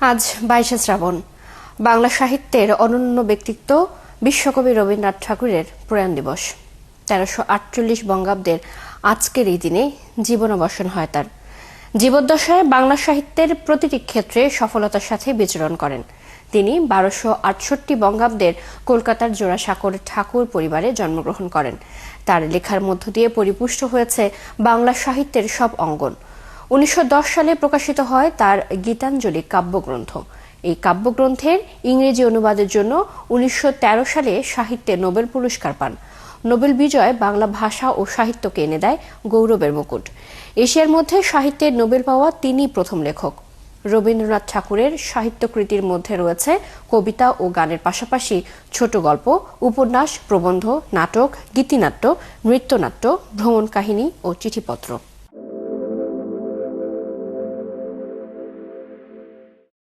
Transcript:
আজ বাইশে শ্রাবণ। বাংলা সাহিত্যের অনন্য ব্যক্তিত্ব বিশ্বকবি রবীন্দ্রনাথ ঠাকুরের প্রয়াণ দিবস। তেরোশো আটচল্লিশ বঙ্গাব্দের আজকের এই দিনে জীবনাবসান হয় তার। জীবদ্দশায় বাংলা সাহিত্যের প্রতিটি ক্ষেত্রে সফলতার সাথে বিচরণ করেন। তিনি বারোশো আটষট্টি বঙ্গাব্দের কলকাতার জোড়াসাঁকোর ঠাকুর পরিবারে জন্মগ্রহণ করেন। তার লেখার মধ্য দিয়ে পরিপুষ্ট হয়েছে বাংলা সাহিত্যের সব অঙ্গন। উনিশশো দশ সালে প্রকাশিত হয় তার গীতাঞ্জলি কাব্যগ্রন্থ। এই কাব্যগ্রন্থের ইংরেজি অনুবাদের জন্য উনিশশো তেরো সালে সাহিত্যে নোবেল পুরস্কার পান। নোবেল বিজয় বাংলা ভাষা ও সাহিত্যকে এনে দেয় গৌরবের মুকুট। এশিয়ার মধ্যে সাহিত্যের নোবেল পাওয়া তিনি প্রথম লেখক। রবীন্দ্রনাথ ঠাকুরের সাহিত্যকৃতির মধ্যে রয়েছে কবিতা ও গানের পাশাপাশি ছোট গল্প, উপন্যাস, প্রবন্ধ, নাটক, গীতিনাট্য, নৃত্যনাট্য, ভ্রমণ কাহিনী ও চিঠিপত্র।